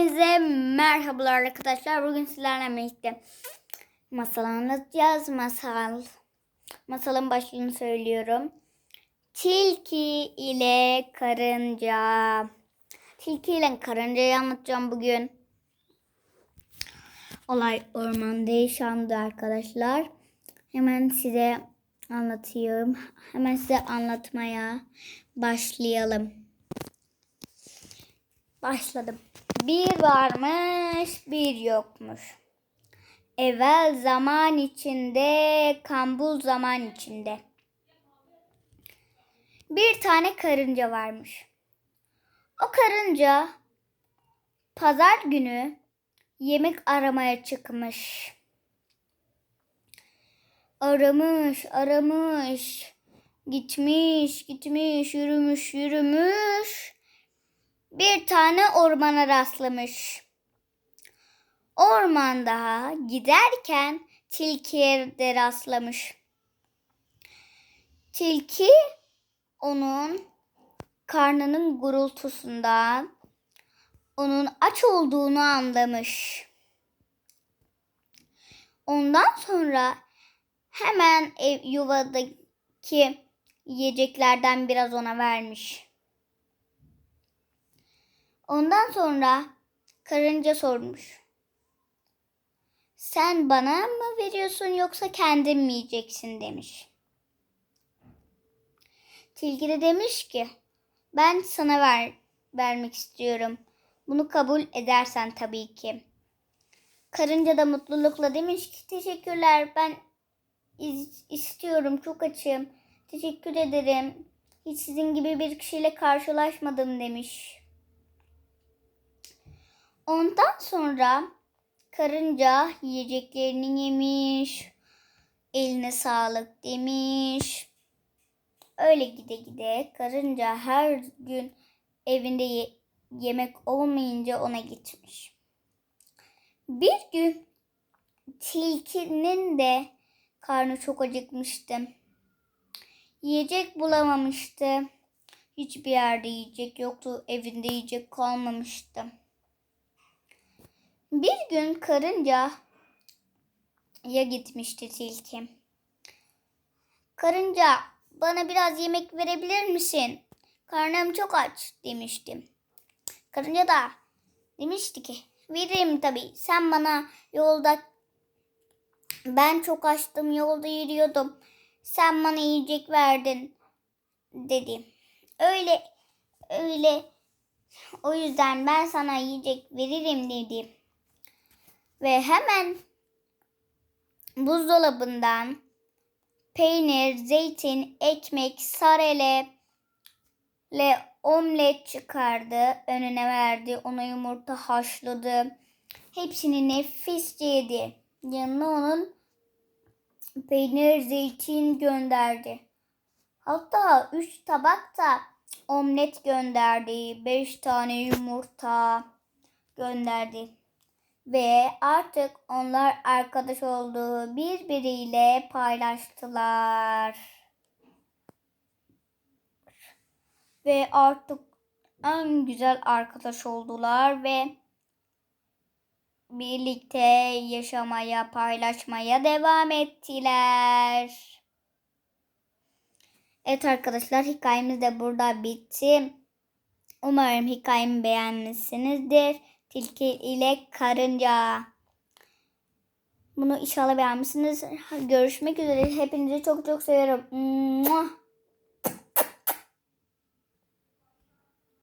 Hepinize merhabalar arkadaşlar. Bugün sizlerle birlikte masal anlatacağız. Masal. Masalın başlığını söylüyorum. Tilki ile karınca. Tilki ile karıncayı anlatacağım bugün. Olay ormanda yaşandı arkadaşlar. Hemen size anlatıyorum. Hemen size anlatmaya başlayalım. Başladım. Bir varmış, bir yokmuş. Evvel zaman içinde, kambul zaman içinde. Bir tane karınca varmış. O karınca pazar günü yemek aramaya çıkmış. Aramış, aramış. Gitmiş, gitmiş, yürümüş, yürümüş bir tane ormana rastlamış. Ormanda giderken tilkiye de rastlamış. Tilki onun karnının gurultusundan onun aç olduğunu anlamış. Ondan sonra hemen ev yuvadaki yiyeceklerden biraz ona vermiş. Ondan sonra karınca sormuş. Sen bana mı veriyorsun yoksa kendin mi yiyeceksin demiş. Tilki de demiş ki ben sana ver, vermek istiyorum. Bunu kabul edersen tabii ki. Karınca da mutlulukla demiş ki teşekkürler ben istiyorum çok açım. Teşekkür ederim. Hiç sizin gibi bir kişiyle karşılaşmadım demiş. Ondan sonra karınca yiyeceklerini yemiş. Eline sağlık demiş. Öyle gide gide karınca her gün evinde ye- yemek olmayınca ona gitmiş. Bir gün tilkinin de karnı çok acıkmıştı. Yiyecek bulamamıştı. Hiçbir yerde yiyecek yoktu. Evinde yiyecek kalmamıştı. Bir gün karınca ya gitmişti tilki. Karınca bana biraz yemek verebilir misin? Karnım çok aç demiştim. Karınca da demişti ki veririm tabii. Sen bana yolda ben çok açtım yolda yürüyordum. Sen bana yiyecek verdin dedi. Öyle öyle o yüzden ben sana yiyecek veririm dedi ve hemen buzdolabından peynir, zeytin, ekmek, sarele le omlet çıkardı. Önüne verdi. Ona yumurta haşladı. Hepsini nefisce yedi. Yanına onun peynir, zeytin gönderdi. Hatta üç tabak da omlet gönderdi. Beş tane yumurta gönderdi ve artık onlar arkadaş olduğu birbiriyle paylaştılar. Ve artık en güzel arkadaş oldular ve birlikte yaşamaya, paylaşmaya devam ettiler. Evet arkadaşlar hikayemiz de burada bitti. Umarım hikayemi beğenmişsinizdir. Tilki ile karınca. Bunu inşallah beğenmişsiniz. Görüşmek üzere. Hepinizi çok çok seviyorum. Mua.